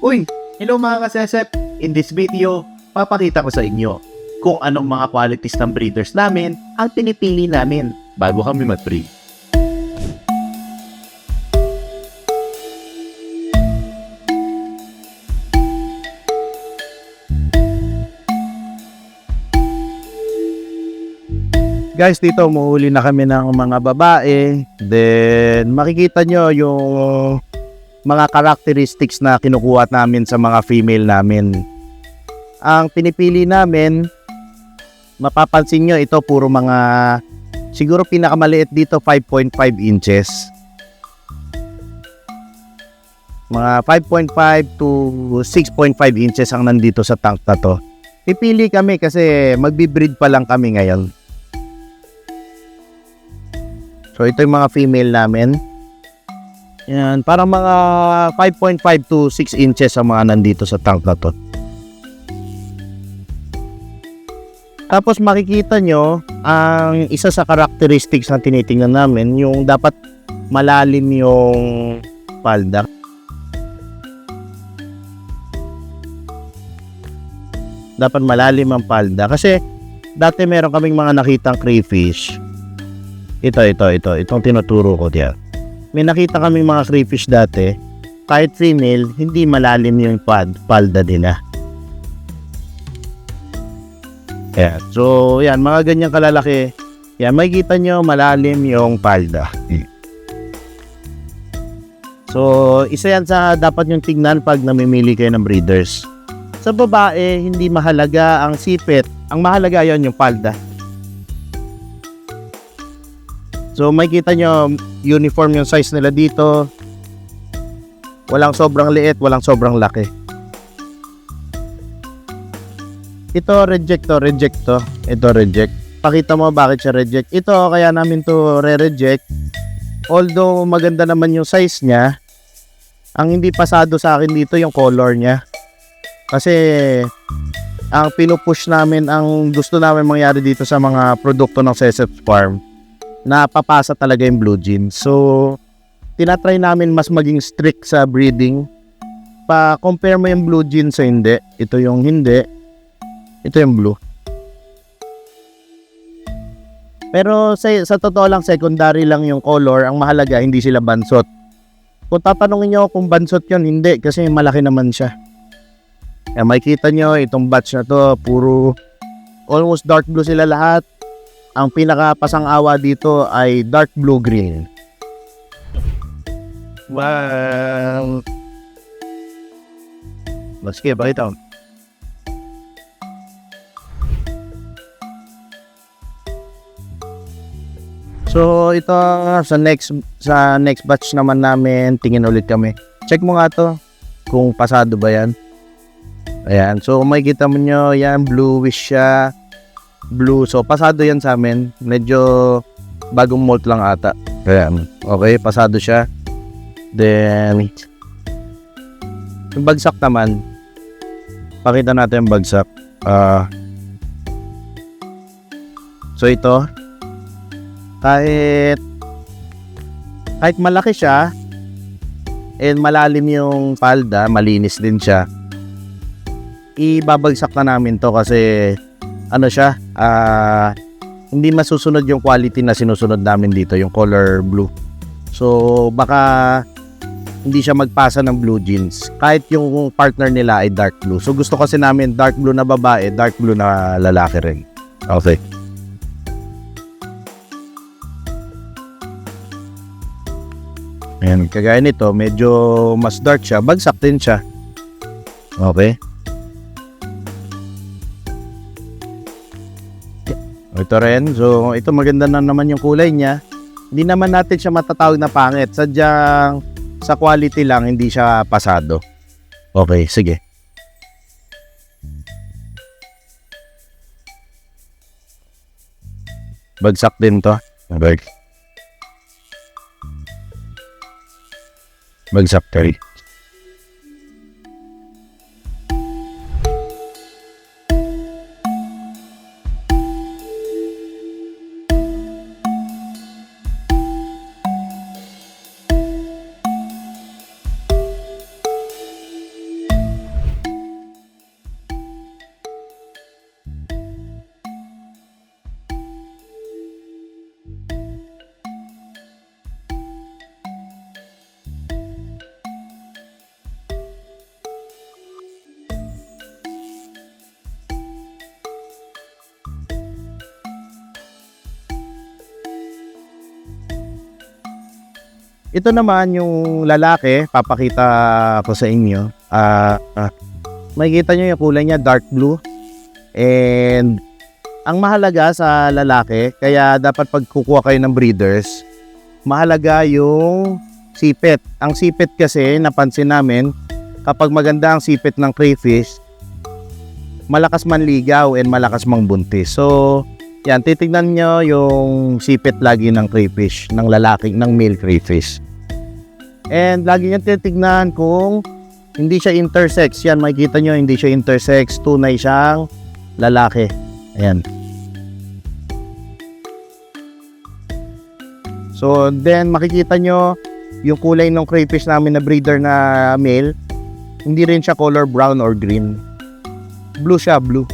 Uy, hello mga kasesep! In this video, papakita ko sa inyo kung anong mga qualities ng breeders namin ang pinipili namin bago kami mag-breed. Guys, dito umuuli na kami ng mga babae. Then, makikita nyo yung mga characteristics na kinukuha namin sa mga female namin. Ang pinipili namin, mapapansin nyo, ito puro mga, siguro pinakamaliit dito, 5.5 inches. Mga 5.5 to 6.5 inches ang nandito sa tank na to. Pipili kami kasi magbi-breed pa lang kami ngayon. So ito yung mga female namin. Yan, parang mga 5.5 to 6 inches ang mga nandito sa tank na to. Tapos makikita nyo, ang isa sa characteristics na tinitingnan namin, yung dapat malalim yung palda. Dapat malalim ang palda. Kasi dati meron kaming mga nakitang crayfish ito, ito, ito. Itong tinuturo ko diyan. May nakita kami mga crayfish dati. Kahit female, hindi malalim yung pad, palda nila. Yan. So, yan. Mga ganyang kalalaki. Yan. Makikita nyo malalim yung palda. So, isa yan sa dapat yung tignan pag namimili kayo ng breeders. Sa babae, hindi mahalaga ang sipit. Ang mahalaga yon yung palda. So makikita nyo, uniform yung size nila dito. Walang sobrang liit, walang sobrang laki. Ito reject to, reject to. Ito reject. Pakita mo bakit siya reject. Ito kaya namin to re-reject. Although maganda naman yung size niya, ang hindi pasado sa akin dito yung color niya. Kasi ang pinupush namin, ang gusto namin mangyari dito sa mga produkto ng Sesep Farm, na papasa talaga yung blue jeans. So, tinatry namin mas maging strict sa breeding. Pa-compare mo yung blue jeans sa hindi. Ito yung hindi. Ito yung blue. Pero sa, sa totoo lang, secondary lang yung color. Ang mahalaga, hindi sila bansot. Kung tatanungin nyo kung bansot yun, hindi. Kasi malaki naman siya. Kaya makikita nyo, itong batch na to, puro almost dark blue sila lahat ang pinakapasang-awa dito ay dark blue green. Wow. Sige, pakita mo. So ito sa next sa next batch naman namin tingin ulit kami. Check mo nga to kung pasado ba yan. Ayan. So makikita mo nyo yan bluish siya blue. So, pasado yan sa amin. Medyo bagong malt lang ata. Ayan. Okay, pasado siya. Then, yung bagsak naman, pakita natin yung bagsak. Ah, so, ito, kahit, kahit malaki siya, and malalim yung palda, malinis din siya, ibabagsak na namin to kasi ano siya, ah, hindi masusunod yung quality na sinusunod namin dito, yung color blue. So, baka hindi siya magpasa ng blue jeans. Kahit yung partner nila ay dark blue. So, gusto kasi namin dark blue na babae, dark blue na lalaki rin. Okay. Ayan, kagaya nito, medyo mas dark siya, bagsak din siya. Okay. Ito rin. So, ito maganda na naman yung kulay niya. Hindi naman natin siya matatawag na pangit. Sadyang sa quality lang, hindi siya pasado. Okay, sige. Bagsak din to. Bag. Bagsak rin. Ito naman yung lalaki, papakita ko sa inyo. Ah, ah, makikita nyo yung kulay niya, dark blue. And ang mahalaga sa lalaki, kaya dapat pag kukuha kayo ng breeders, mahalaga yung sipit. Ang sipit kasi, napansin namin, kapag maganda ang sipit ng crayfish, malakas manligaw and malakas mangbuntis. So, yan, titignan nyo yung sipit lagi ng crayfish, ng lalaking, ng male crayfish. And lagi nyo titignan kung hindi siya intersex. Yan, makikita nyo, hindi siya intersex. Tunay siyang lalaki. Ayan. So, then makikita nyo yung kulay ng crayfish namin na breeder na male. Hindi rin siya color brown or green. Blue siya, blue.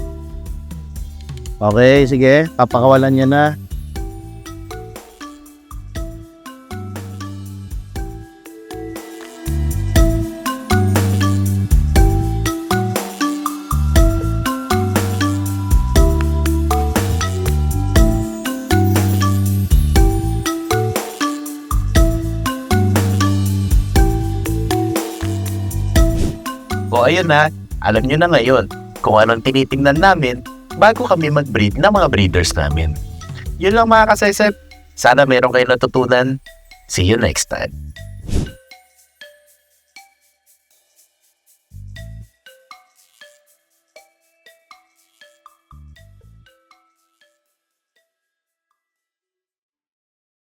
Okay, sige. Papakawalan niya na. O ayun na, alam nyo na ngayon kung anong tinitingnan namin bago kami mag-breed ng mga breeders namin. Yun lang mga kasesep. Sana meron kayo natutunan. See you next time.